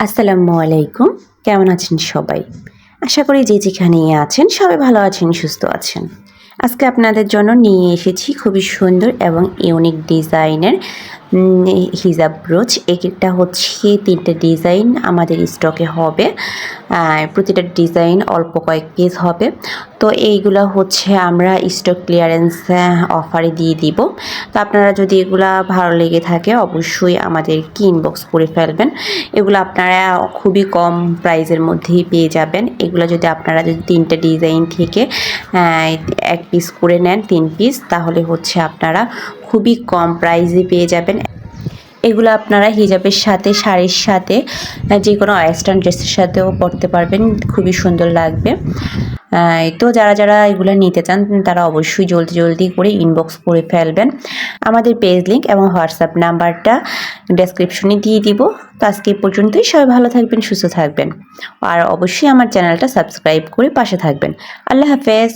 আসসালামু আলাইকুম। কেমন আছেন সবাই? আশা করি যে যেখানেই আছেন, সবাই ভালো আছেন, সুস্থ আছেন। আজকে আপনাদের জন্য নিয়ে এসেছি খুবই সুন্দর এবং ইউনিক ডিজাইনের হিজাব ব্রোচ একটা হচ্ছে তিনটে ডিজাইন আমাদের স্টকে হবে। প্রতিটা ডিজাইন অল্প কয়েক পিস হবে। তো এইগুলো হচ্ছে আমরা স্টক ক্লিয়ারেন্স অফারে দিয়ে দিব। তো আপনারা যদি এগুলা ভালো লেগে থাকে, অবশ্যই আমাদেরকে ইনবক্স করে ফেলবেন। এগুলো আপনারা খুবই কম প্রাইসের মধ্যেই পেয়ে যাবেন। এগুলো যদি আপনারা যদি তিনটে ডিজাইন থেকে এক পিস করে নেন, তিন পিস তাহলে হচ্ছে আপনারা খুবই কম প্রাইসে পেয়ে যাবেন। এগুলো আপনারা হিজাবের সাথে, শাড়ির সাথে যে কোনো ওয়েস্টার্ন ড্রেসের সাথেও পরতে পারবেন। খুবই সুন্দর লাগবে। তো যারা যারা এগুলো নিতে চান, তারা অবশ্যই জলদি জলদি করে ইনবক্স করে ফেলবেন। আমাদের পেজ লিঙ্ক এবং হোয়াটসঅ্যাপ নাম্বারটা ডেসক্রিপশনে দিয়ে দিব। তো আজকে পর্যন্তই। সবাই ভালো থাকবেন, সুস্থ থাকবেন। আর অবশ্যই আমার চ্যানেলটা সাবস্ক্রাইব করে পাশে থাকবেন। আল্লাহ হাফেজ।